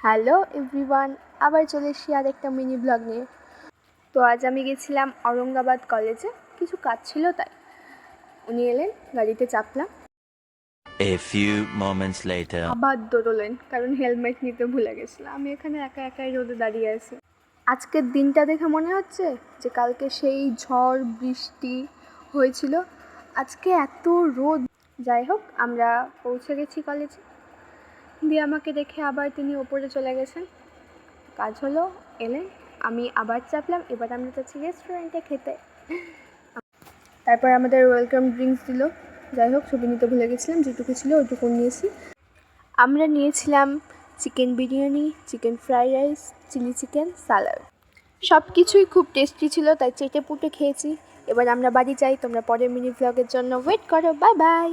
Hello everyone আবার চলে এসেছি আর একটা মিনি ব্লগ নিয়ে। তো আজ আমি গেছিলাম অরঙ্গাবাদ কলেজে কিছু কাজ ছিল তাই। উনি এলেন গাড়িতে চাপলাম। A few moments later. আবার দৌড়লেন কারণ হেলমেট নিতে ভুলে গেছিলাম। আমি এখানে একা একাই রোদে দাঁড়িয়ে আছি। আজকের দিনটা দেখে মনে হচ্ছে যে কালকে সেই ঝড় বৃষ্টি হয়েছিল। আজকে এত রোদ। যাই হোক আমরা পৌঁছে গেছি কলেজে। দিয়ে আমাকে দেখে আবার তিনি ওপরে চলে গেছেন। কাজ হলো, এলেন, আমি আবার চাপলাম, এবার আমরা যাচ্ছি রেস্টুরেন্টে খেতে। তারপর আমাদের ওয়েলকাম ড্রিঙ্কস দিল। যাই হোক, ছবি নিতে ভুলে গেছিলাম, যেটুকু ছিল ওইটুকু নিয়েছি। আমরা নিয়েছিলাম chicken biryani chicken fried rice chilli chicken salad সব কিছুই খুব টেস্টি ছিল, তাই চেটে পুটে খেয়েছি। এবার আমরা বাড়ি যাই, তোমরা পরের মিনি ভ্লগের জন্য ওয়েট করো বাই বাই